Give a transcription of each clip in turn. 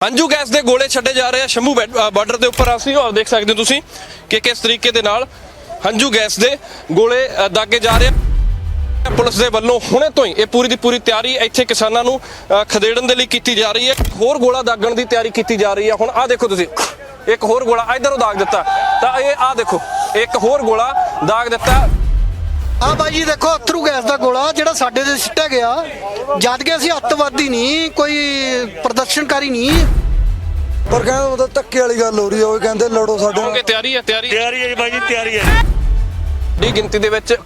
Anju gas ਦੇ ਗੋਲੇ ਛੱਡੇ ਜਾ ਰਹੇ ਆ। ਸ਼ੰਭੂ ਬਾਰਡਰ ਦੇ ਉੱਪਰ ਅਸੀਂ, ਔਰ ਦੇਖ ਸਕਦੇ ਹੋ ਤੁਸੀਂ ਕਿ ਕਿਸ ਤਰੀਕੇ ਦੇ ਨਾਲ ਹੰਝੂ ਗੈਸ ਦੇ ਗੋਲੇ ਦਾਗੇ ਜਾ ਰਹੇ ਆ। ਪੁਲਿਸ ਦੇ ਵੱਲੋਂ ਹੁਣੇ ਤੋਂ ਹੀ ਇਹ ਪੂਰੀ ਦੀ ਪੂਰੀ ਤਿਆਰੀ ਇੱਥੇ ਕਿਸਾਨਾਂ ਨੂੰ ਖਦੇੜਨ ਦੇ ਲਈ ਕੀਤੀ ਜਾ ਰਹੀ ਹੈ। ਹੋਰ ਗੋਲਾ ਦਾਗਣ ਦੀ ਤਿਆਰੀ ਕੀਤੀ ਜਾ ਰਹੀ ਹੈ। ਹੁਣ ਆਹ ਦੇਖੋ ਤੁਸੀਂ, ਇੱਕ ਹੋਰ ਗੋਲਾ ਇਧਰੋਂ ਦਾਗ ਦਿੱਤਾ। ਤਾਂ ਇਹ ਆਹ ਦੇਖੋ, ਇੱਕ ਹੋਰ ਗੋਲਾ ਦਾਗ ਦਿੱਤਾ। ਆ ਬਾਈ ਜੀ ਦੇਖੋ ਅਥਰੂ ਗੈਸ ਦਾ ਗੋਲਾ ਜਿਹੜਾ ਸਾਡੇ ਤੇ ਸਿੱਟਿਆ ਗਿਆ। ਜਦ ਕਿ ਅਸੀਂ ਅੱਤਵਾਦੀ ਨਹੀਂ ਕੋਈ ਪ੍ਰਦਰਸ਼ਨਕਾਰੀ ਨਹੀਂ ਪਰ ਕਹਿੰਦੇ ਉਹ ਤਾਂ ਧੱਕੇ ਵਾਲੀ ਗੱਲ ਹੋ ਰਹੀ ਹੈ ਉਹ ਕਹਿੰਦੇ ਲੜੋ ਸਾਡੇ ਨਾਲ। ਕਿ ਤਿਆਰੀ ਹੈ ਤਿਆਰੀ ਤਿਆਰੀ ਹੈ ਜੀ ਬਾਈ ਜੀ ਤਿਆਰੀ ਹੈ। ਦੀ ਗਿਣਤੀ ਦੇ ਵਿੱਚ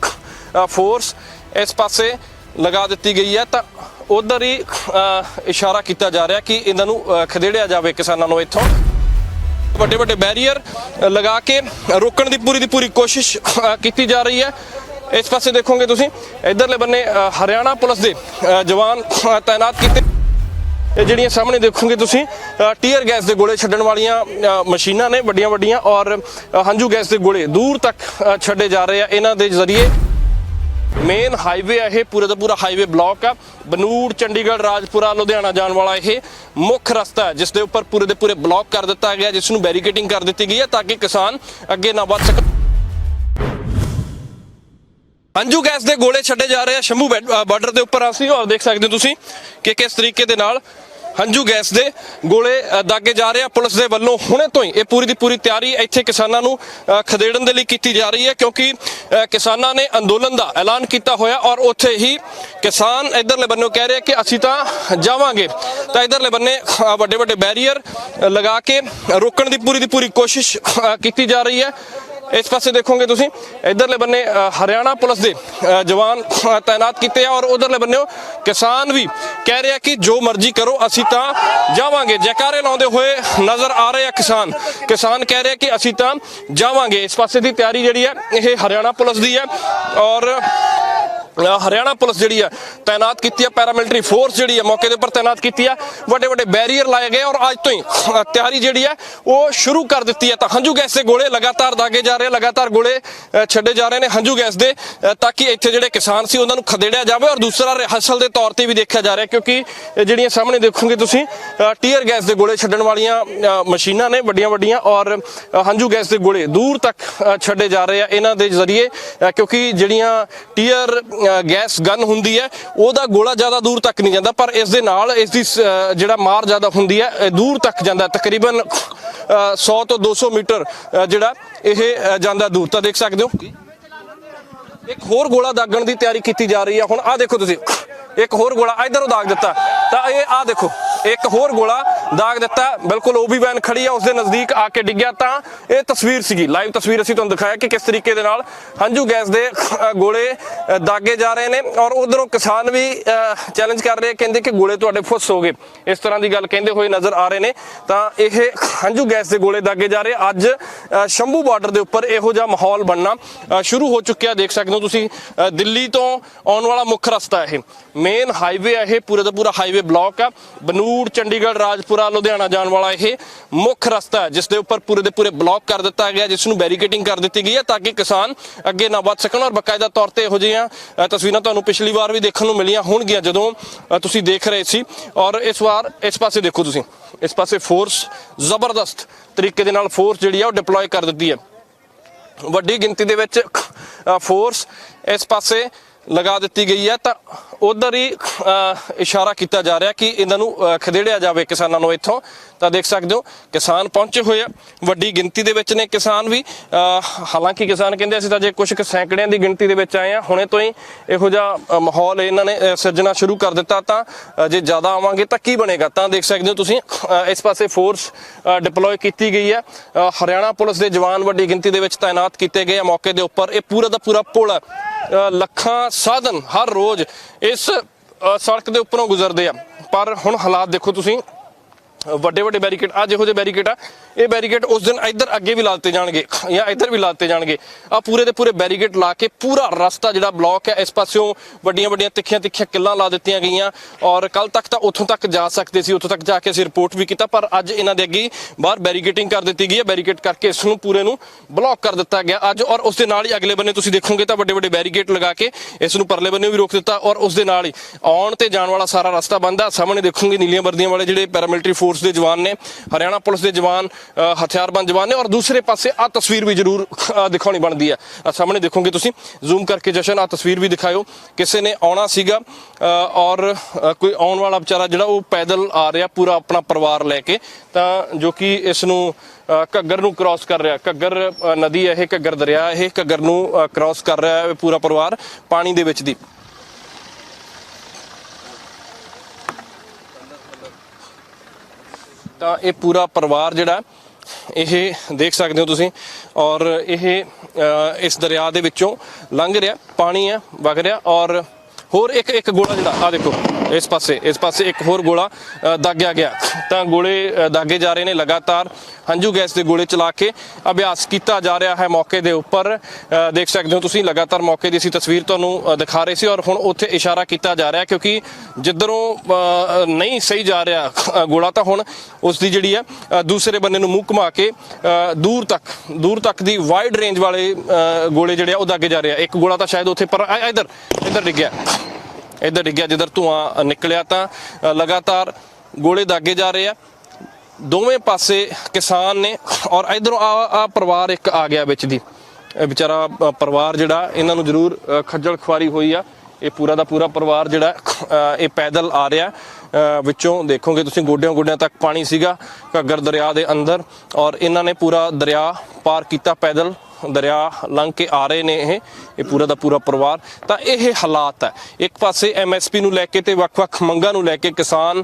ਫੋਰਸ ਇਸ ਪਾਸੇ ਲਗਾ ਦਿੱਤੀ ਗਈ ਹੈ। ਤਾਂ ਉਧਰ ਹੀ ਇਸ਼ਾਰਾ ਕੀਤਾ ਜਾ ਰਿਹਾ ਕਿ ਇਹਨਾਂ ਨੂੰ ਖਦੇੜਿਆ ਜਾਵੇ ਕਿਸਾਨਾਂ ਨੂੰ ਇੱਥੋਂ। ਵੱਡੇ ਵੱਡੇ ਬੈਰੀਅਰ ਲਗਾ ਕੇ ਰੋਕਣ ਦੀ ਪੂਰੀ ਦੀ ਪੂਰੀ ਕੋਸ਼ਿਸ਼ ਕੀਤੀ ਜਾ ਰਹੀ ਹੈ। ਇਸ ਪਾਸੇ ਦੇਖੋਗੇ ਤੁਸੀਂ, ਇਧਰਲੇ ਬੰਨੇ ਹਰਿਆਣਾ ਪੁਲਿਸ ਦੇ ਜਵਾਨ ਤਾਇਨਾਤ ਕੀਤੇ। ਇਹ ਜਿਹੜੀਆਂ ਸਾਹਮਣੇ ਦੇਖੋਗੇ ਤੁਸੀਂ ਟੀਅਰ ਗੈਸ ਦੇ ਗੋਲੇ ਛੱਡਣ ਵਾਲੀਆਂ ਮਸ਼ੀਨਾਂ ਨੇ, ਵੱਡੀਆਂ ਵੱਡੀਆਂ, ਔਰ ਹੰਝੂ ਗੈਸ ਦੇ ਗੋਲੇ ਦੂਰ ਤੱਕ ਛੱਡੇ ਜਾ ਰਹੇ ਆ ਇਹਨਾਂ ਦੇ ਜ਼ਰੀਏ। ਮੇਨ ਹਾਈਵੇ ਆ ਇਹ, ਪੂਰੇ ਦਾ ਪੂਰਾ ਹਾਈਵੇ ਬਲਾਕ ਆ। ਬਨੂੜ, ਚੰਡੀਗੜ੍ਹ, ਰਾਜਪੁਰਾ, ਲੁਧਿਆਣਾ ਜਾਣ ਵਾਲਾ ਇਹ ਮੁੱਖ ਰਸਤਾ ਹੈ, ਜਿਸ ਦੇ ਉੱਪਰ ਪੂਰੇ ਦੇ ਪੂਰੇ ਬਲਾਕ ਕਰ ਦਿੱਤਾ ਗਿਆ, ਜਿਸ ਨੂੰ ਬੈਰੀਕੇਡਿੰਗ ਕਰ ਦਿੱਤੀ ਗਈ ਹੈ, ਤਾਂ ਕਿ ਕਿਸਾਨ ਅੱਗੇ ਨਾ ਵੱਧ ਸਕਣ। ਅੰਜੂ ਗੈਸ ਦੇ ਗੋਲੇ ਛੱਡੇ ਜਾ ਰਹੇ ਆ। ਸ਼ੰਭੂ ਬਾਰਡਰ ਦੇ ਉੱਪਰ ਅਸੀਂ, ਔਰ ਦੇਖ ਸਕਦੇ ਹੋ ਤੁਸੀਂ ਕਿ ਕਿਸ ਤਰੀਕੇ ਦੇ ਨਾਲ ਹੰਝੂ ਗੈਸ ਦੇ ਗੋਲੇ ਦਾਗੇ ਜਾ ਰਹੇ ਆ। ਪੁਲਿਸ ਦੇ ਵੱਲੋਂ ਹੁਣੇ ਤੋਂ ਹੀ ਇਹ ਪੂਰੀ ਦੀ ਪੂਰੀ ਤਿਆਰੀ ਇੱਥੇ ਕਿਸਾਨਾਂ ਨੂੰ ਖਦੇੜਨ ਦੇ ਲਈ ਕੀਤੀ ਜਾ ਰਹੀ ਹੈ, ਕਿਉਂਕਿ ਕਿਸਾਨਾਂ ਨੇ ਅੰਦੋਲਨ ਦਾ ਐਲਾਨ ਕੀਤਾ ਹੋਇਆ, ਔਰ ਉੱਥੇ ਹੀ ਕਿਸਾਨ ਇਧਰਲੇ ਬੰਨੋਂ ਕਹਿ ਰਹੇ ਕਿ ਅਸੀਂ ਤਾਂ ਜਾਵਾਂਗੇ। ਤਾਂ ਇਧਰਲੇ ਬੰਨੇ ਵੱਡੇ ਵੱਡੇ ਬੈਰੀਅਰ ਲਗਾ ਕੇ ਰੋਕਣ ਦੀ ਪੂਰੀ ਦੀ ਪੂਰੀ ਕੋਸ਼ਿਸ਼ ਕੀਤੀ ਜਾ ਰਹੀ ਹੈ। ਇਸ ਪਾਸੇ ਦੇਖੋਗੇ ਤੁਸੀਂ, ਇਧਰਲੇ ਬੰਨੇ ਹਰਿਆਣਾ ਪੁਲਿਸ ਦੇ ਜਵਾਨ ਤਾਇਨਾਤ ਕੀਤੇ ਆ ਔਰ ਉਧਰਲੇ ਬੰਨਿਓ, ਕਿਸਾਨ ਵੀ ਕਹਿ ਰਹੇ ਆ ਕਿ ਜੋ ਮਰਜ਼ੀ ਕਰੋ, ਅਸੀਂ ਤਾਂ ਜਾਵਾਂਗੇ। ਜੈਕਾਰੇ ਲਾਉਂਦੇ ਹੋਏ ਨਜ਼ਰ ਆ ਰਹੇ ਆ ਕਿਸਾਨ। ਕਿਸਾਨ ਕਹਿ ਰਹੇ ਕਿ ਅਸੀਂ ਤਾਂ ਜਾਵਾਂਗੇ। ਇਸ ਪਾਸੇ ਦੀ ਤਿਆਰੀ ਜਿਹੜੀ ਹੈ, ਇਹ ਹਰਿਆਣਾ ਪੁਲਿਸ ਦੀ ਹੈ ਔਰ ਹਰਿਆਣਾ ਪੁਲਿਸ ਜਿਹੜੀ ਹੈ ਤਾਇਨਾਤ ਕੀਤੀ ਹੈ ਪੈਰਾਮਿਲਟਰੀ ਫੋਰਸ ਜਿਹੜੀ ਹੈ ਮੌਕੇ ਦੇ ਉੱਪਰ ਤਾਇਨਾਤ ਕੀਤੀ ਹੈ। ਵੱਡੇ ਵੱਡੇ ਬੈਰੀਅਰ ਲਾਏ ਗਏ ਔਰ ਅੱਜ ਤੋਂ ਹੀ ਤਿਆਰੀ ਜਿਹੜੀ ਹੈ, ਉਹ ਸ਼ੁਰੂ ਕਰ ਦਿੱਤੀ ਹੈ। ਤਾਂ ਹੰਝੂ ਗੈਸ ਦੇ ਗੋਲੇ ਲਗਾਤਾਰ ਦਾਗੇ ਜਾ ਰਹੇ, ਲਗਾਤਾਰ ਗੋਲੇ ਛੱਡੇ ਜਾ ਰਹੇ ਨੇ ਹੰਝੂ ਗੈਸ ਦੇ ਤਾਂ ਕਿ ਇੱਥੇ ਜਿਹੜੇ ਕਿਸਾਨ ਸੀ ਉਹਨਾਂ ਨੂੰ ਖਦੇੜਿਆ ਜਾਵੇ ਔਰ ਦੂਸਰਾ ਰਿਹਰਸਲ ਦੇ ਤੌਰ ਤੇ ਵੀ ਦੇਖਿਆ ਜਾ ਰਿਹਾ ਕਿਉਂਕਿ ਜਿਹੜੀਆਂ ਸਾਹਮਣੇ ਦੇਖੋਗੇ ਤੁਸੀਂ ਟੀਅਰ ਗੈਸ ਦੇ ਗੋਲੇ ਛੱਡਣ ਵਾਲੀਆਂ ਮਸ਼ੀਨਾਂ ਨੇ ਵੱਡੀਆਂ ਵੱਡੀਆਂ ਔਰ ਹੰਝੂ ਗੈਸ ਦੇ ਗੋਲੇ ਦੂਰ ਤੱਕ ਛੱਡੇ ਜਾ ਰਹੇ ਆ ਇਹਨਾਂ ਦੇ ਜ਼ਰੀਏ ਕਿਉਂਕਿ ਜਿਹੜੀਆਂ ਟੀਅਰ ਗੈਸ ਗਨ ਹੁੰਦੀ ਹੈ ਉਹਦਾ ਗੋਲਾ ਜ਼ਿਆਦਾ ਦੂਰ ਤੱਕ ਨਹੀਂ ਜਾਂਦਾ ਪਰ ਇਸ ਦੇ ਨਾਲ ਇਸ ਦੀ ਜਿਹੜਾ ਮਾਰ ਜ਼ਿਆਦਾ ਹੁੰਦੀ ਹੈ ਦੂਰ ਤੱਕ ਜਾਂਦਾ ਤਕਰੀਬਨ ਅ, 100 ਤੋਂ 200 ਮੀਟਰ ਜਿਹੜਾ ਇਹ ਜਾਂਦਾ ਦੂਰ। ਤਾਂ ਦੇਖ ਸਕਦੇ ਹੋ ਇੱਕ ਹੋਰ ਗੋਲਾ ਦਾਗਣ ਦੀ ਤਿਆਰੀ ਕੀਤੀ ਜਾ ਰਹੀ ਹੈ। ਹੁਣ ਆਹ ਦੇਖੋ ਤੁਸੀਂ ਇੱਕ ਹੋਰ ਗੋਲਾ ਇਧਰੋਂ ਦਾਗ ਦਿੱਤਾ। ਤਾਂ ਇਹ ਆਹ ਦੇਖੋ ਇੱਕ ਹੋਰ ਗੋਲਾ ਦਾਗ ਦਿੱਤਾ। ਬਿਲਕੁਲ ਉਹ ਵੀ ਵੈਨ ਖੜੀ ਆ ਉਸ ਦੇ ਨਜ਼ਦੀਕ ਆ ਕੇ ਡਿੱਗਿਆ ਤਾਂ ਇਹ ਤਸਵੀਰ ਸੀਗੀ। ਲਾਈਵ ਤਸਵੀਰ ਅਸੀਂ ਤੁਹਾਨੂੰ ਦਿਖਾਇਆ ਕਿ ਕਿਸ ਤਰੀਕੇ ਦੇ ਨਾਲ ਹੰਝੂ ਗੈਸ ਦੇ ਗੋਲੇ ਦਾਗੇ ਜਾ ਰਹੇ ਨੇ ਔਰ ਉਧਰੋਂ ਕਿਸਾਨ ਵੀ ਚੈਲੰਜ ਕਰ ਰਹੇ ਕਹਿੰਦੇ ਕਿ ਗੋਲੇ ਤੁਹਾਡੇ ਫੁੱਸ ਹੋ ਗਏ। ਇਸ ਤਰ੍ਹਾਂ ਦੀ ਗੱਲ ਕਹਿੰਦੇ ਹੋਏ ਨਜ਼ਰ ਆ ਰਹੇ ਨੇ। ਤਾਂ ਇਹ ਹੰਝੂ ਗੈਸ ਦੇ ਗੋਲੇ ਦਾਗੇ ਜਾ ਰਹੇ ਅੱਜ ਸ਼ੰਭੂ ਬਾਰਡਰ ਦੇ ਉੱਪਰ ਇਹੋ ਜਿਹਾ ਮਾਹੌਲ ਬਣਨਾ ਸ਼ੁਰੂ ਹੋ ਚੁੱਕਿਆ। ਦੇਖ ਸਕਦੇ ਹੋ ਤੁਸੀਂ ਦਿੱਲੀ ਤੋਂ ਆਉਣ ਵਾਲਾ ਮੁੱਖ ਰਸਤਾ ਇਹ। ਮੇਨ ਹਾਈਵੇ ਆ ਇਹ, ਪੂਰੇ ਦਾ ਪੂਰਾ ਹਾਈਵੇ ਬਲਾਕ ਆ। ਬਨੂ ਬਨੂੜ ਚੰਡੀਗੜ੍ਹ, ਰਾਜਪੁਰਾ, ਲੁਧਿਆਣਾ ਜਾਣ ਵਾਲਾ ਇਹ ਮੁੱਖ ਰਸਤਾ ਹੈ, ਜਿਸ ਦੇ ਉੱਪਰ ਪੂਰੇ ਦੇ ਪੂਰੇ ਬਲਾਕ ਕਰ ਦਿੱਤਾ ਗਿਆ, ਜਿਸ ਨੂੰ ਬੈਰੀਕੇਡਿੰਗ ਕਰ ਦਿੱਤੀ ਗਈ ਹੈ ਤਾਂ ਕਿ ਕਿਸਾਨ ਅੱਗੇ ਨਾ ਵੱਧ ਸਕਣ ਔਰ ਬਕਾਇਦਾ ਤੌਰ ਤੇ ਇਹੋ ਜਿਹੀਆਂ ਤਸਵੀਰਾਂ ਤੁਹਾਨੂੰ ਪਿਛਲੀ ਵਾਰ ਵੀ ਦੇਖਣ ਨੂੰ ਮਿਲੀਆਂ ਹੋਣਗੀਆਂ ਜਦੋਂ ਤੁਸੀਂ ਦੇਖ ਰਹੇ ਸੀ ਔਰ ਇਸ ਵਾਰ ਇਸ ਪਾਸੇ ਦੇਖੋ ਤੁਸੀਂ, ਇਸ ਪਾਸੇ ਫੋਰਸ ਜ਼ਬਰਦਸਤ ਤਰੀਕੇ ਦੇ ਨਾਲ ਫੋਰਸ ਜਿਹੜੀ ਆ ਉਹ ਡਿਪਲੋਏ ਕਰ ਦਿੱਤੀ ਹੈ। ਵੱਡੀ ਗਿਣਤੀ ਦੇ ਵਿੱਚ ਫੋਰਸ ਇਸ ਪਾਸੇ ਲਗਾ ਦਿੱਤੀ ਗਈ ਹੈ ਤਾਂ ਉਧਰ ਹੀ ਇਸ਼ਾਰਾ ਕੀਤਾ ਜਾ ਰਿਹਾ ਕਿ ਇਹਨਾਂ ਨੂੰ ਖਦੇੜਿਆ ਜਾਵੇ ਕਿਸਾਨਾਂ ਨੂੰ ਇੱਥੋਂ। ਤਾਂ ਦੇਖ ਸਕਦੇ ਹੋ, ਕਿਸਾਨ ਪਹੁੰਚੇ ਹੋਏ ਆ। ਵੱਡੀ ਗਿਣਤੀ ਦੇ ਵਿੱਚ ਨੇ ਕਿਸਾਨ ਵੀ। ਹਾਲਾਂਕਿ ਕਿਸਾਨ ਕਹਿੰਦੇ ਅਸੀਂ ਤਾਂ ਜੇ ਕੁਝ ਕੁ ਸੈਂਕੜਿਆਂ ਦੀ ਗਿਣਤੀ ਦੇ ਵਿੱਚ ਆਏ ਆ, ਹੁਣੇ ਤੋਂ ਹੀ ਇਹੋ ਜਿਹਾ ਮਾਹੌਲ ਇਹਨਾਂ ਨੇ ਸਿਰਜਣਾ ਸ਼ੁਰੂ ਕਰ ਦਿੱਤਾ ਤਾਂ ਜੇ ਜ਼ਿਆਦਾ ਆਵਾਂਗੇ ਤਾਂ ਕੀ ਬਣੇਗਾ? ਤਾਂ ਦੇਖ ਸਕਦੇ ਹੋ ਤੁਸੀਂ ਇਸ ਪਾਸੇ ਫੋਰਸ ਡਿਪਲੋਏ ਕੀਤੀ ਗਈ ਹੈ। ਹਰਿਆਣਾ ਪੁਲਿਸ ਦੇ ਜਵਾਨ ਵੱਡੀ ਗਿਣਤੀ ਦੇ ਵਿੱਚ ਤਾਇਨਾਤ ਕੀਤੇ ਗਏ ਆ। ਮੌਕੇ ਦੇ ਉੱਪਰ ਇਹ ਪੂਰਾ ਦਾ ਪੂਰਾ ਪੁਲ ਹੈ ਲੱਖਾਂ ਸਾਧਨ ਹਰ ਰੋਜ਼ ਇਸ ਸੜਕ ਦੇ ਉੱਪਰੋਂ ਗੁਜ਼ਰਦੇ ਆ। ਪਰ ਹੁਣ ਹਾਲਾਤ ਦੇਖੋ ਤੁਸੀਂ ਵੱਡੇ ਵੱਡੇ ਬੈਰੀਕੇਡ ਆ ਜਿਹੋ ਜਿਹੇ ਬੈਰੀਕੇਡ ਆ, ਇਹ ਬੈਰੀਕੇਡ ਉਸ ਦਿਨ ਇੱਧਰ ਅੱਗੇ ਵੀ ਲਾਤੇ ਜਾਣਗੇ, ਜਾਂ ਇੱਧਰ ਵੀ ਲਾਤੇ ਜਾਣਗੇ। ਆ ਪੂਰੇ ਦੇ ਪੂਰੇ ਬੈਰੀਕੇਡ ਲਾ ਕੇ ਪੂਰਾ ਰਸਤਾ ਜਿਹੜਾ ਬਲੌਕ ਹੈ, ਇਸ ਪਾਸਿਓਂ ਵੱਡੀਆਂ ਵੱਡੀਆਂ ਤਿੱਖੀਆਂ ਤਿੱਖੀਆਂ ਕਿੱਲਾਂ ਲਾ ਦਿੱਤੀਆਂ ਗਈਆਂ ਔਰ ਕੱਲ ਤੱਕ ਤਾਂ ਉੱਥੋਂ ਤੱਕ ਜਾ ਸਕਦੇ ਸੀ, ਉੱਥੋਂ ਤੱਕ ਜਾ ਕੇ ਅਸੀਂ ਰਿਪੋਰਟ ਵੀ ਕੀਤਾ, ਪਰ ਅੱਜ ਇਹਨਾਂ ਦੇ ਅੱਗੇ ਬਾਹਰ ਬੈਰੀਕੇਟਿੰਗ ਕਰ ਦਿੱਤੀ ਗਈ ਹੈ ਬੈਰੀਕੇਡ ਕਰਕੇ ਇਸ ਨੂੰ ਪੂਰੇ ਨੂੰ ਬਲੌਕ ਕਰ ਦਿੱਤਾ ਗਿਆ ਅੱਜ ਔਰ ਉਸ ਦੇ ਨਾਲ ਹੀ ਅਗਲੇ ਬੰਨੇ ਤੁਸੀਂ ਦੇਖੋਗੇ ਤਾਂ ਵੱਡੇ ਵੱਡੇ ਬੈਰੀਕੇਡ ਲਗਾ ਕੇ ਇਸ ਨੂੰ ਪਰਲੇ ਬੰਨੇ ਵੀ ਰੋਕ ਦਿੱਤਾ ਔਰ ਉਸ ਦੇ ਨਾਲ ਹੀ ਆਉਣ ਤੇ ਜਾਣ ਵਾਲਾ ਸਾਰਾ ਰਸਤਾ ਬੰਦ ਆ, ਸਾਹਮਣੇ ਦੇਖੋਗੇ ਨੀਲੀਆਂ ਵਰਦੀਆਂ ਵਾਲੇ ਜਿਹੜੇ ਪੈਰਾਮਿਲਟਰੀ ਫੋਰਸ ਫੋਰਸ ਦੇ ਜਵਾਨ ਨੇ, ਹਰਿਆਣਾ ਪੁਲਿਸ ਦੇ ਜਵਾਨ ਹਥਿਆਰਬੰਦ ਜਵਾਨ ਨੇ ਔਰ ਦੂਸਰੇ ਪਾਸੇ ਆ ਤਸਵੀਰ ਵੀ ਜ਼ਰੂਰ ਦਿਖਾਉਣੀ ਬਣਦੀ ਹੈ। ਸਾਹਮਣੇ ਦੇਖੋਗੇ ਤੁਸੀਂ, ਜ਼ੂਮ ਕਰਕੇ ਜਸ਼ਨ ਆ ਤਸਵੀਰ ਵੀ ਦਿਖਾਇਓ। ਕਿਸੇ ਨੇ ਆਉਣਾ ਸੀਗਾ ਔਰ ਕੋਈ ਆਉਣ ਵਾਲਾ ਵਿਚਾਰਾ ਜਿਹੜਾ ਉਹ ਪੈਦਲ ਆ ਰਿਹਾ, ਪੂਰਾ ਆਪਣਾ ਪਰਿਵਾਰ ਲੈ ਕੇ, ਤਾਂ ਜੋ ਕਿ ਇਸ ਨੂੰ ਘੱਗਰ ਨੂੰ ਕ੍ਰਾਸ ਕਰ ਰਿਹਾ। ਘੱਗਰ ਨਦੀ ਹੈ ਇਹ, ਘੱਗਰ ਦਰਿਆ ਇਹ, ਘੱਗਰ ਨੂੰ ਕ੍ਰਾਸ ਕਰ ਰਿਹਾ ਹੈ ਪੂਰਾ ਪਰਿਵਾਰ ਪਾਣੀ ਦੇ ਵਿੱਚ ਦੀ। ਤਾਂ ਇਹ ਪੂਰਾ ਪਰਿਵਾਰ ਜਿਹੜਾ ਇਹ ਦੇਖ ਸਕਦੇ ਹੋ ਤੁਸੀਂ ਔਰ ਇਹ ਇਸ ਦਰਿਆ ਦੇ ਵਿੱਚੋਂ ਲੰਘ ਰਿਹਾ, ਪਾਣੀ ਹੈ, ਵਗ ਰਿਹਾ ਔਰ ਹੋਰ ਇੱਕ ਇੱਕ ਗੋਲਾ ਜਿਹੜਾ ਆ ਦੇਖੋ। ਇਸ ਪਾਸੇ ਇਸ ਪਾਸੇ ਇੱਕ ਹੋਰ ਗੋਲਾ ਦਾਗਿਆ ਗਿਆ। ਤਾਂ ਗੋਲੇ ਦਾਗੇ ਜਾ ਰਹੇ ਨੇ ਲਗਾਤਾਰ ਹੰਝੂ ਗੈਸ ਦੇ ਗੋਲੇ ਚਲਾ ਕੇ ਅਭਿਆਸ ਕੀਤਾ ਜਾ ਰਿਹਾ ਹੈ ਮੌਕੇ ਦੇ ਉੱਪਰ। ਦੇਖ ਸਕਦੇ ਹੋ ਤੁਸੀਂ, ਲਗਾਤਾਰ ਮੌਕੇ ਦੀ ਅਸੀਂ ਤਸਵੀਰ ਤੁਹਾਨੂੰ ਦਿਖਾ ਰਹੇ ਸੀ ਔਰ ਹੁਣ ਉੱਥੇ ਇਸ਼ਾਰਾ ਕੀਤਾ ਜਾ ਰਿਹਾ ਕਿਉਂਕਿ ਜਿੱਧਰੋਂ ਨਹੀਂ ਸਹੀ ਜਾ ਰਿਹਾ ਗੋਲਾ ਤਾਂ ਹੁਣ ਉਸ ਦੀ ਜਿਹੜੀ ਹੈ ਦੂਸਰੇ ਬੰਨੇ ਨੂੰ ਮੂੰਹ ਘੁਮਾ ਕੇ ਦੂਰ ਤੱਕ ਦੂਰ ਤੱਕ ਦੀ ਵਾਈਡ ਰੇਂਜ ਵਾਲੇ ਗੋਲੇ ਜਿਹੜੇ ਆ ਉਹ ਦਾਗੇ ਜਾ ਰਹੇ ਆ। ਇੱਕ ਗੋਲਾ ਤਾਂ ਸ਼ਾਇਦ ਉੱਥੇ, ਪਰ ਆ- ਇੱਧਰ ਇੱਧਰ ਡਿੱਗਿਆ ਇੱਧਰ ਡਿੱਗਿਆ, ਜਿੱਧਰ ਧੂਆਂ ਨਿਕਲਿਆ ਤਾਂ ਲਗਾਤਾਰ ਗੋਲੇ ਦਾਗੇ ਜਾ ਰਹੇ ਆ। ਦੋਵੇਂ ਪਾਸੇ ਕਿਸਾਨ ਨੇ ਔਰ ਇਧਰੋਂ ਆ ਆ ਪਰਿਵਾਰ ਇੱਕ ਆ ਗਿਆ ਵਿੱਚ ਦੀ। ਵਿਚਾਰਾ ਪਰਿਵਾਰ ਜਿਹੜਾ, ਇਹਨਾਂ ਨੂੰ ਜ਼ਰੂਰ ਖੱਜਲ ਖੁਆਰੀ ਹੋਈ ਆ। ਇਹ ਪੂਰਾ ਦਾ ਪੂਰਾ ਪਰਿਵਾਰ ਜਿਹੜਾ ਇਹ ਪੈਦਲ ਆ ਰਿਹਾ। ਵਿੱਚੋਂ ਦੇਖੋਗੇ ਤੁਸੀਂ, ਗੋਡਿਆਂ ਗੋਡਿਆਂ ਤੱਕ ਪਾਣੀ ਸੀਗਾ ਘੱਗਰ ਦਰਿਆ ਦੇ ਅੰਦਰ। ਔਰ ਇਹਨਾਂ ਨੇ ਪੂਰਾ ਦਰਿਆ ਪਾਰ ਕੀਤਾ ਪੈਦਲ। ਦਰਿਆ ਲੰਘ ਕੇ ਆ ਰਹੇ ਨੇ ਇਹ ਇਹ ਪੂਰਾ ਦਾ ਪੂਰਾ ਪਰਿਵਾਰ। ਤਾਂ ਇਹ ਹਾਲਾਤ ਹੈ। ਇੱਕ ਪਾਸੇ ਐਮਐਸਪੀ ਨੂੰ ਲੈ ਕੇ ਤੇ ਵੱਖ-ਵੱਖ ਮੰਗਾਂ ਨੂੰ ਲੈ ਕੇ ਕਿਸਾਨ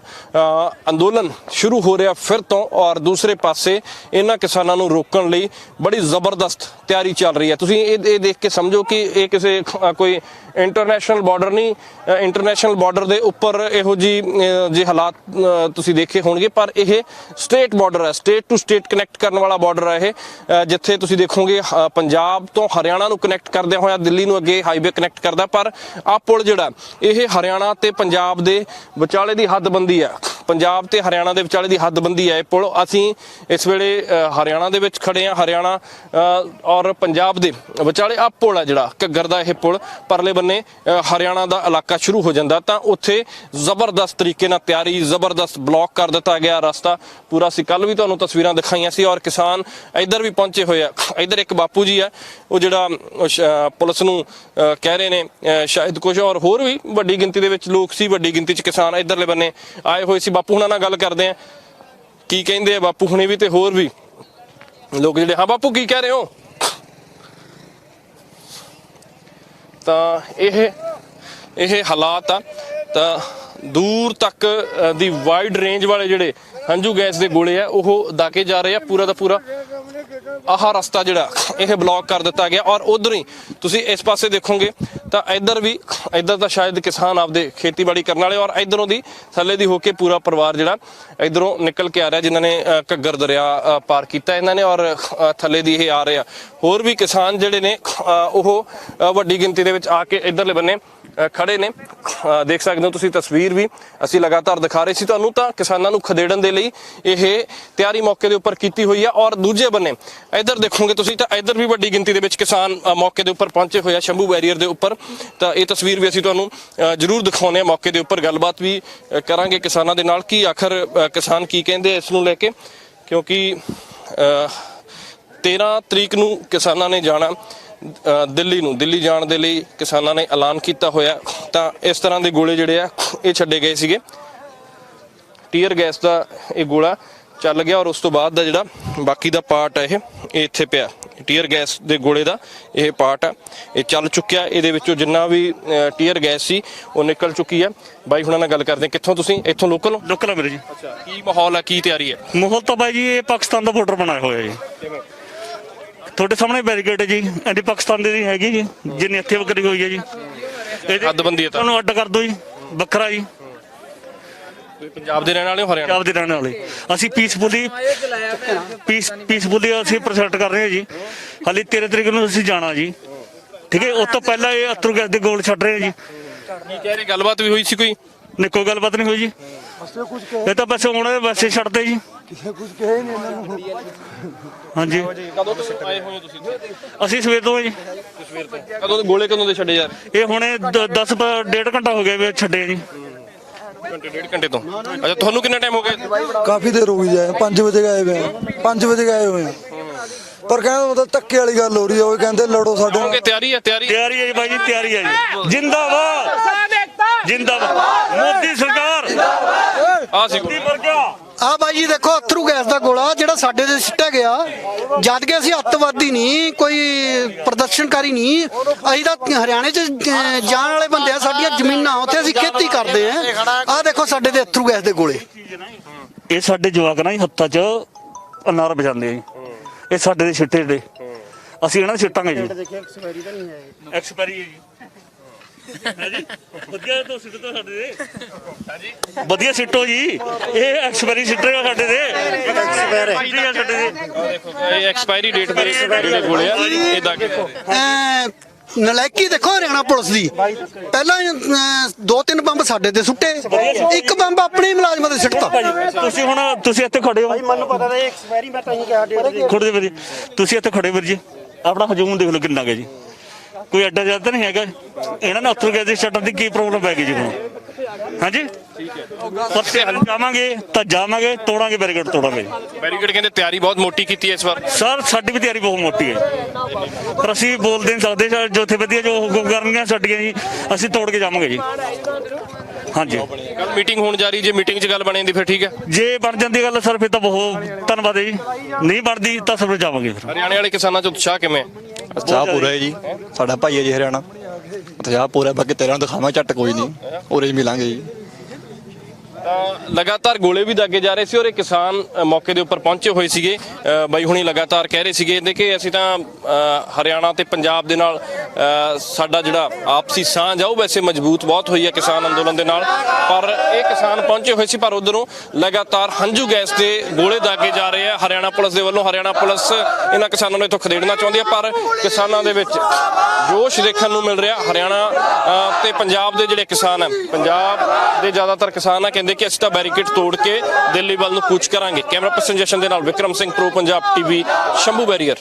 ਅੰਦੋਲਨ ਸ਼ੁਰੂ ਹੋ ਰਿਹਾ ਫਿਰ ਤੋਂ, ਔਰ ਦੂਸਰੇ ਪਾਸੇ ਇਹਨਾਂ ਕਿਸਾਨਾਂ ਨੂੰ ਰੋਕਣ ਲਈ ਬੜੀ ਜ਼ਬਰਦਸਤ ਤਿਆਰੀ ਚੱਲ ਰਹੀ ਹੈ। ਤੁਸੀਂ ਇਹ ਦੇਖ ਕੇ ਸਮਝੋ ਕਿ ਇਹ ਕਿਸੇ ਕੋਈ ਇੰਟਰਨੈਸ਼ਨਲ ਬਾਰਡਰ ਨਹੀਂ ਇੰਟਰਨੈਸ਼ਨਲ ਬਾਰਡਰ ਦੇ ਉੱਪਰ ਇਹੋ ਜੀ ਜੇ ਹਾਲਾਤ ਤੁਸੀਂ ਦੇਖੇ ਹੋਣਗੇ ਪਰ ਇਹ ਸਟੇਟ ਬਾਰਡਰ ਹੈ ਸਟੇਟ ਟੂ ਸਟੇਟ ਕਨੈਕਟ ਕਰਨ ਵਾਲਾ ਬਾਰਡਰ ਹੈ ਇਹ ਜਿੱਥੇ ਤੁਸੀਂ ਦੇਖੋਗੇ ਅ, ਪੰਜਾਬ ਤੋਂ ਹਰਿਆਣਾ ਨੂੰ ਕਨੈਕਟ ਕਰਦਿਆਂ ਹੋਇਆ ਦਿੱਲੀ ਨੂੰ ਅੱਗੇ ਹਾਈਵੇ ਕਨੈਕਟ ਕਰਦਾ ਪਰ ਆ ਪੁਲ ਜਿਹੜਾ ਇਹ ਹਰਿਆਣਾ ਤੇ ਪੰਜਾਬ ਦੇ ਵਿਚਾਲੇ ਦੀ ਹੱਦਬੰਦੀ ਹੈ। ਪੰਜਾਬ ਤੇ ਹਰਿਆਣਾ ਦੇ ਵਿਚਾਲੇ ਦੀ ਹੱਦਬੰਦੀ ਹੈ ਇਹ ਪੁਲ। ਅਸੀਂ ਇਸ ਵੇਲੇ ਹਰਿਆਣਾ ਦੇ ਵਿੱਚ ਖੜੇ ਹਾਂ। ਹਰਿਆਣਾ ਔਰ ਪੰਜਾਬ ਦੇ ਵਿਚਾਲੇ ਆ ਪੁਲ ਹੈ ਜਿਹੜਾ ਘੱਗਰ ਦਾ ਇਹ ਪੁਲ। ਪਰਲੇ ਬੰਨੇ ਹਰਿਆਣਾ ਦਾ ਇਲਾਕਾ ਸ਼ੁਰੂ ਹੋ ਜਾਂਦਾ ਤਾਂ ਉੱਥੇ ਜ਼ਬਰਦਸਤ ਤਰੀਕੇ ਨਾਲ ਤਿਆਰੀ ਜ਼ਬਰਦਸਤ ਬਲੌਕ ਕਰ ਦਿੱਤਾ ਗਿਆ ਰਸਤਾ। ਪੂਰਾ ਸੀ ਕੱਲ ਵੀ ਤੁਹਾਨੂੰ ਤਸਵੀਰਾਂ ਦਿਖਾਈਆਂ ਸੀ ਔਰ ਕਿਸਾਨ ਇੱਧਰ ਵੀ ਪਹੁੰਚੇ ਹੋਏ ਆ। ਇੱਧਰ ਇੱਕ ਬਾਪੂ ਜੀ ਆ ਉਹ ਜਿਹੜਾ ਸ਼- ਪੁਲਿਸ ਨੂੰ ਕਹਿ ਰਹੇ ਨੇ ਅ, ਸ਼ਾਇਦ ਕੁਝ ਔਰ ਹੋਰ ਵੀ ਵੱਡੀ ਗਿਣਤੀ ਦੇ ਵਿੱਚ ਲੋਕ ਸੀ ਵੱਡੀ ਗਿਣਤੀ 'ਚ ਕਿਸਾਨ ਇੱਧਰਲੇ ਬੰਨੇ ਆਏ ਹੋਏ ਸੀ। ਬਾਪੂ ਹੁਣਾਂ ਨਾਲ ਗੱਲ ਕਰਦੇ ਆ। ਕੀ ਕਹਿੰਦੇ ਆ ਬਾਪੂ ਹੁਣੇ ਵੀ ਤੇ ਹੋਰ ਵੀ। ਲੋਕ ਜਿਹੜੇ, ਹਾਂ ਬਾਪੂ ਕੀ ਕਹਿ ਰਹੇ ਹੋ? ਤਾਂ ਇਹ ਇਹ ਹਾਲਾਤ ਆ। ਤਾਂ ਦੂਰ ਤੱਕ ਦੀ ਵਾਈਡ ਰੇਂਜ ਵਾਲੇ ਜਿਹੜੇ ਹੰਝੂ ਗੈਸ ਦੇ ਗੋਲੇ ਆ, ਉਹ ਦਾਕੇ ਜਾ ਰਹੇ ਆ ਪੂਰਾ ਦਾ ਪੂਰਾ। ਆਹ ਰਸਤਾ ਜਿਹੜਾ ਇਹ ਬਲੌਕ ਕਰ ਦਿੱਤਾ ਗਿਆ ਔਰ ਉਧਰ ਹੀ ਤੁਸੀਂ ਇਸ ਪਾਸੇ ਦੇਖੋਗੇ ਤਾਂ ਇੱਧਰ ਵੀ, ਇੱਧਰ ਤਾਂ ਸ਼ਾਇਦ ਕਿਸਾਨ ਆਪਦੇ ਖੇਤੀਬਾੜੀ ਕਰਨ ਵਾਲੇ ਔਰ ਇੱਧਰੋਂ ਦੀ ਥੱਲੇ ਦੀ ਹੋ ਕੇ ਪੂਰਾ ਪਰਿਵਾਰ ਜਿਹੜਾ ਇੱਧਰੋਂ ਨਿਕਲ ਕੇ ਆ ਰਿਹਾ, ਜਿਨ੍ਹਾਂ ਨੇ ਘੱਗਰ ਦਰਿਆ ਪਾਰ ਕੀਤਾ ਇਹਨਾਂ ਨੇ ਔਰ ਥੱਲੇ ਦੀ ਇਹ ਆ ਰਹੇ ਆ। ਹੋਰ ਵੀ ਕਿਸਾਨ ਜਿਹੜੇ ਨੇ ਉਹ ਵੱਡੀ ਗਿਣਤੀ ਦੇ ਵਿੱਚ ਆ ਕੇ ਇੱਧਰਲੇ ਬੰਨੇ ਖੜੇ ਨੇ। ਦੇਖ ਸਕਦੇ ਹੋ ਤੁਸੀਂ ਤਸਵੀਰ ਵੀ। ਅਸੀਂ ਲਗਾਤਾਰ ਦਿਖਾ ਰਹੇ ਸੀ ਤੁਹਾਨੂੰ ਤਾਂ ਕਿਸਾਨਾਂ ਨੂੰ ਖਦੇੜਨ ਦੇ ਲਈ ਇਹ ਤਿਆਰੀ ਮੌਕੇ ਦੇ ਉੱਪਰ ਕੀਤੀ ਹੋਈ ਆ ਔਰ ਦੂਜੇ ਬੰਨੇ ਇੱਧਰ ਦੇਖੋਗੇ ਤੁਸੀਂ ਤਾਂ ਇੱਧਰ ਵੀ ਵੱਡੀ ਗਿਣਤੀ ਦੇ ਵਿੱਚ ਕਿਸਾਨ ਮੌਕੇ ਦੇ ਉੱਪਰ ਪਹੁੰਚੇ ਹੋਏ ਆ ਸ਼ੰਭੂ ਬੈਰੀਅਰ ਦੇ ਉੱਪਰ। ਤਾਂ ਇਹ ਤਸਵੀਰ ਵੀ ਅਸੀਂ ਤੁਹਾਨੂੰ ਜ਼ਰੂਰ ਦਿਖਾਉਨੇ ਆ। ਮੌਕੇ ਦੇ ਉੱਪਰ ਗੱਲਬਾਤ ਵੀ ਕਰਾਂਗੇ ਕਿਸਾਨਾਂ ਦੇ ਨਾਲ। ਕੀ ਆਖਰ ਕਿਸਾਨ ਕੀ ਕਹਿੰਦੇ ਇਸ ਨੂੰ ਲੈ ਕੇ? ਕਿਉਂਕਿ ਅ, 13 ਤਰੀਕ ਨੂੰ ਕਿਸਾਨਾਂ ਨੇ ਜਾਣਾ। ਦਿੱਲੀ ਨੂੰ ਦਿੱਲੀ ਜਾਣ ਦੇ ਲਈ ਕਿਸਾਨਾਂ ਨੇ ਐਲਾਨ ਕੀਤਾ ਹੋਇਆ। ਤਾਂ ਇਸ ਤਰ੍ਹਾਂ ਦੇ ਗੋਲੇ ਜਿਹੜੇ ਆ ਇਹ ਛੱਡੇ ਗਏ ਸੀਗੇ। ਟੀਅਰ ਗੈਸ ਦਾ ਇਹ ਗੋਲਾ ਚੱਲ ਗਿਆ ਔਰ ਉਸ ਤੋਂ ਬਾਅਦ ਦਾ ਜਿਹੜਾ ਬਾਕੀ ਦਾ ਪਾਰਟ ਹੈ ਇਹ ਇਹ ਇੱਥੇ ਪਿਆ। ਟੀਅਰ ਗੈਸ ਦੇ ਗੋਲੇ ਦਾ ਇਹ ਪਾਰਟ ਆ ਇਹ ਚੱਲ ਚੁੱਕਿਆ। ਇਹਦੇ ਵਿੱਚੋਂ ਜਿੰਨਾ ਵੀ ਟੀਅਰ ਗੈਸ ਸੀ ਉਹ ਨਿਕਲ ਚੁੱਕੀ ਹੈ ਬਾਈ ਹੁਣਾਂ ਨਾਲ ਗੱਲ ਕਰਦੇ। ਕਿੱਥੋਂ ਤੁਸੀਂ? ਇੱਥੋਂ ਲੋਕਲ ਹੋ? ਲੋਕਲ ਆ ਵੀਰੇ ਜੀ। ਅੱਛਾ ਕੀ ਮਾਹੌਲ ਹੈ ਕੀ ਤਿਆਰੀ ਹੈ ਮਾਹੌਲ ਤਾਂ ਬਾਈ ਜੀ ਇਹ ਪਾਕਿਸਤਾਨ ਦਾ ਬਾਰਡਰ ਬਣਾਇਆ ਹੋਇਆ ਜੀ। ਤੁਹਾਡੇ ਸਾਹਮਣੇ ਬੈਰੀਕੇਡ ਹੈ ਜੀ ਐਂਟੀ ਪਾਕਿਸਤਾਨ ਦੀ ਹੈਗੀ ਜੀ ਜਿੰਨੀ ਇੱਥੇ ਵਕਰੀ ਹੋਈ ਹੈ ਜੀ। ਇਹਦੇ ਹੱਦਬੰਦੀ ਹੈ ਤਾਂ। ਤੁਹਾਨੂੰ ਅੱਡ ਕਰ ਦਿਓ ਜੀ ਵੱਖਰਾ ਜੀ। ਤੁਸੀਂ ਪੰਜਾਬ ਦੇ ਰਹਿਣ ਵਾਲੇ ਹੋ ਹਰਿਆਣਾ? ਪੰਜਾਬ ਦੇ ਰਹਿਣ ਵਾਲੇ। ਅਸੀਂ ਪੀਸਫੁਲੀ ਪੀਸ ਪੀਸਫੁਲੀ ਅਸੀਂ ਪ੍ਰੋਜੈਕਟ ਕਰ ਰਹੇ ਹਾਂ ਜੀ। ਹਾਲੇ 13 ਤਰੀਕ ਨੂੰ ਅਸੀਂ ਜਾਣਾ ਜੀ। ਠੀਕ ਹੈ ਉਸ ਤੋਂ ਪਹਿਲਾਂ ਇਹ ਅਤਰੂ ਗੈਸ ਦੇ ਗੋਲ ਛੱਡ ਰਹੇ ਹਾਂ ਜੀ। ਕੀ ਕਹਿ ਰਹੇ? ਗੱਲਬਾਤ ਵੀ ਹੋਈ ਸੀ ਕੋਈ? ਨਿੱਕੋ ਗੱਲਬਾਤ ਨਹੀਂ ਹੋਈ ਜੀ। ਅਸਲੇ ਕੁਝ ਕਹੇ। ਇਹ ਤਾਂ ਬਸ ਹੁਣ ਵੈਸੇ ਛੱਡਦੇ ਜੀ। ਕਿਸੇ ਕੁਝ ਕਹੇ ਨਹੀਂ ਇਹਨਾਂ ਨੂੰ। ਹਾਂਜੀ। ਕਦੋਂ ਤੋਂ ਆਏ ਹੋਏ ਹੋ ਤੁਸੀਂ ਅਸੀਂ ਸਵੇਰ ਤੋਂ ਹਾਂ ਜੀ। ਸਵੇਰ ਤੋਂ ਕਦੋਂ ਦੇ ਗੋਲੇ ਕਦੋਂ ਦੇ ਛੱਡੇ ਯਾਰ? ਇਹ ਹੁਣੇ 10 ਡੇਢ ਘੰਟਾ ਹੋ ਗਿਆ ਵੀ ਛੱਡੇ ਜੀ। ਘੰਟੇ ਡੇਢ ਘੰਟੇ ਤੋਂ। ਅੱਛਾ ਤੁਹਾਨੂੰ ਕਿੰਨਾ ਟਾਈਮ ਹੋ ਗਿਆ ਕਾਫੀ ਦੇਰ ਹੋ ਗਈ ਜਾਏ। 5 ਵਜੇ ਗਏ ਹੋਏ ਆ। 5 ਵਜੇ ਗਏ ਹੋਏ ਆ। ਪਰ ਕਹਿੰਦਾ ਮਤਲਬ ਧੱਕੇ ਵਾਲੀ ਗੱਲ ਹੋ ਰਹੀ ਆ। ਉਹ ਕਹਿੰਦੇ ਲੜੋ ਸਾਡੇ ਨਾਲ। ਕਿ ਤਿਆਰੀ ਹੈ ਤਿਆਰੀ ਤਿਆਰੀ ਹੈ ਜੀ ਬਾਈ ਜੀ ਤਿਆਰੀ ਹੈ ਜੀ। ਜਿੰਦਾਬਾਦ! ਜਿੰਦਾਬਾਦ। ਮੋਦੀ ਸਰਕਾਰ। ਆ ਸੀ ਮੋਦੀ ਵਰਗਾ ਆ ਬਾਈ ਜੀ ਦੇਖੋ ਅਥਰੂ ਗੈਸ ਦਾ ਗੋਲਾ ਜਿਹੜਾ ਸਾਡੇ ਤੇ ਸਿੱਟਿਆ ਗਿਆ ਜਦ ਕਿ ਅਸੀਂ ਅੱਤਵਾਦੀ ਨਹੀਂ ਕੋਈ ਪ੍ਰਦਰਸ਼ਨਕਾਰੀ ਨਹੀਂ ਅਸੀਂ ਤਾਂ ਹਰਿਆਣੇ 'ਚ ਜਾਣ ਵਾਲੇ ਬੰਦੇ ਆ ਸਾਡੀਆਂ ਜ਼ਮੀਨਾਂ ਉੱਥੇ ਅਸੀਂ ਖੇਤੀ ਕਰਦੇ ਆ। ਆ ਦੇਖੋ ਸਾਡੇ ਤੇ ਅਥਰੂ ਗੈਸ ਦੇ ਗੋਲੇ। ਇਹ ਸਾਡੇ ਜਵਾਕ ਨਾ ਹੱਥਾਂ 'ਚ ਅਨਾਰ ਵਜਾਉਂਦੇ ਆ ਜੀ। ਇਹ ਸਾਡੇ ਦੇ ਛਿੱਟੇ ਦੇ ਅਸੀਂ ਇਹਨਾਂ ਨੂੰ ਛਿੱਟਾਂਗੇ ਜੀ। ਐਕਸਪਾਇਰੀ ਤਾਂ ਨਹੀਂ ਹੈ ਐਕਸਪਾਇਰੀ ਹੈ ਜੀ। ਹੈ ਵਧੀਆ ਤੋਂ ਸਿੱਟ ਤੋਂ ਸਾਡੇ ਦੇ। ਹਾਂਜੀ? ਵਧੀਆ ਸਿੱਟੋ ਜੀ। ਇਹ ਐਕਸਪਾਇਰੀ ਸਿੱਟੇ ਆ ਸਾਡੇ ਦੇ। ਐਕਸਪਾਇਰੀ। ਸਾਡੇ ਦੇ। ਦੇਖੋ ਇਹ ਐਕਸਪਾਇਰੀ ਡੇਟ ਦੇ ਜਿਹੜੇ ਗੋਲੇ ਆ ਇਹ ਦਾਗੇ ਨਲਾਇਕੀ ਦੇਖੋ ਹਰਿਆਣਾ ਪੁਲਿਸ ਦੀ। ਪਹਿਲਾਂ ਦੋ ਤਿੰਨ ਬੰਬ ਸਾਡੇ ਤੇ ਸੁੱਟੇ। ਇੱਕ ਬੰਬ ਆਪਣੇ ਹੀ ਮੁਲਾਜ਼ਮਾਂ ਤੇ ਸਿੱਟਤਾ। ਤੁਸੀਂ ਹੁਣ ਤੁਸੀਂ ਇੱਥੇ ਖੜੇ ਹੋ। ਮੈਨੂੰ ਪਤਾ ਨਹੀਂ ਐਕਸਪਾਇਰੀ ਮੈਂ ਤਾਂ ਹੀ ਕਿਹਾ ਦੀ। ਖੜੇ ਵੀਰ ਜੀ। ਤੁਸੀਂ ਇੱਥੇ ਖੜੇ ਵੀਰ ਜੀ। ਆਪਣਾ ਹਜੂਮ ਦੇਖ ਲਓ ਕਿੰਨਾ ਗਿਆ ਜੀ। ਕੋਈ ਐਡਾ ਜ਼ਿਆਦਾ ਨਹੀਂ ਹੈਗਾ। ਇਹਨਾਂ ਨੇ ਉੱਥੋਂ ਗਏ ਸੀ ਸ਼ਟਰ ਦੀ ਕੀ ਪ੍ਰੋਬਲਮ ਪੈ ਗਈ ਜੀ ਹੁਣ? ਹਾਂਜੀ? ਪਰ ਤੇ ਜਾਵਾਂਗੇ ਤਾਂ ਜਾਵਾਂਗੇ ਤੋੜਾਂਗੇ ਬੈਰੀਕੇਡ ਤੋੜਾਂਗੇ। ਬੈਰੀਕੇਡ ਕਹਿੰਦੇ ਤਿਆਰੀ ਬਹੁਤ ਮੋਟੀ ਕੀਤੀ ਹੈ ਇਸ ਵਾਰ। ਸਰ ਸਾਡੀ ਵੀ ਤਿਆਰੀ ਬਹੁਤ ਮੋਟੀ ਹੈ। ਪਰ ਅਸੀਂ ਬੋਲ ਨਹੀਂ ਸਕਦੇ ਸਰ ਜੋ ਵਧੀਆ ਜੋ ਹੁਕਮ ਕਰਨਗੀਆਂ ਸਾਡੀਆਂ ਜੀ ਅਸੀਂ ਤੋੜ ਕੇ ਜਾਵਾਂਗੇ ਜੀ। ਹਾਂਜੀ। ਕੱਲ ਮੀਟਿੰਗ ਹੋਣ ਜਾ ਰਹੀ ਜੇ ਮੀਟਿੰਗ 'ਚ ਗੱਲ ਬਣੀ ਜਾਂਦੀ ਫਿਰ ਠੀਕ ਹੈ। ਜੇ ਬਣ ਜਾਂਦੀ ਗੱਲ ਸਰ ਫਿਰ ਤਾਂ ਬਹੁਤ ਧੰਨਵਾਦ ਹੈ ਜੀ। ਨਹੀਂ ਬਣਦੀ ਤਾਂ ਸਭ ਜਾਵਾਂਗੇ ਫਿਰ। ਹਰਿਆਣੇ ਵਾਲੇ ਕਿਸਾਨਾਂ 'ਚ ਉਤਸ਼ਾਹ ਕਿਵੇਂ? ਹੈ? ਉਤਸ਼ਾਹ ਪੂਰਾ ਹੈ ਜੀ। ਸਾਡਾ ਭਾਈ ਹੈ ਜੀ ਹਰਿਆਣਾ। ਉਤਸ਼ਾਹ ਪੂਰਾ ਬਾਕੀ ਤੇਰਾ ਦਿਖਾਵਾਂ, ਝੱਟ ਕੋਈ ਨਹੀਂ। ਉਰੇ ਹੀ ਮਿਲਾਂਗੇ ਜੀ। ਲਗਾਤਾਰ ਗੋਲੇ ਵੀ ਦਾਗੇ ਜਾ ਰਹੇ ਸੀ ਔਰ ਇਹ ਕਿਸਾਨ ਮੌਕੇ ਦੇ ਉੱਪਰ ਪਹੁੰਚੇ ਹੋਏ ਸੀਗੇ। ਅ, ਬਾਈ ਹੁਣੀ ਲਗਾਤਾਰ ਕਹਿ ਰਹੇ ਸੀਗੇ ਇਹਦੇ ਕਿ ਅਸੀਂ ਤਾਂ ਹਰਿਆਣਾ ਤੇ ਪੰਜਾਬ ਦੇ ਨਾਲ ਸਾਡਾ ਜਿਹੜਾ ਆਪਸੀ ਸਾਂਝ ਆ ਉਹ ਵੈਸੇ ਮਜ਼ਬੂਤ ਬਹੁਤ ਹੋਈ ਹੈ ਕਿਸਾਨ ਅੰਦੋਲਨ ਦੇ ਨਾਲ। ਪਰ ਇਹ ਕਿਸਾਨ ਪਹੁੰਚੇ ਹੋਏ ਸੀ ਪਰ ਉਧਰੋਂ ਲਗਾਤਾਰ ਹੰਝੂ ਗੈਸ ਦੇ ਗੋਲੇ ਦਾਗੇ ਜਾ ਰਹੇ ਆ। ਹਰਿਆਣਾ ਪੁਲਿਸ ਦੇ ਵੱਲੋਂ ਹਰਿਆਣਾ ਪੁਲਿਸ ਇਹਨਾਂ ਕਿਸਾਨਾਂ ਨੂੰ ਇੱਥੋਂ ਖਦੇੜਨਾ ਚਾਹੁੰਦੀ ਹੈ ਪਰ ਕਿਸਾਨਾਂ ਦੇ ਵਿੱਚ ਜੋਸ਼ ਦੇਖਣ ਨੂੰ ਮਿਲ ਰਿਹਾ। ਹਰਿਆਣਾ ਅ, ਤੇ ਪੰਜਾਬ ਦੇ ਜਿਹੜੇ ਕਿਸਾਨ ਆ ਪੰਜਾਬ ਦੇ ਜ਼ਿਆਦਾਤਰ ਕਿਸਾਨ ਆ ਕਹਿੰਦੇ ਕਿ ਅਸੀਂ ਤਾਂ ਬੈਰੀਕੇਡ ਤੋੜ ਕੇ ਦਿੱਲੀ ਵੱਲ ਨੂੰ ਕੂਚ ਕਰਾਂਗੇ। ਕੈਮਰਾ ਪਰਸਨ ਜਸ਼ਨ ਦੇ ਨਾਲ Vikram Singh, pro Punjab TV, Shambhu barrier.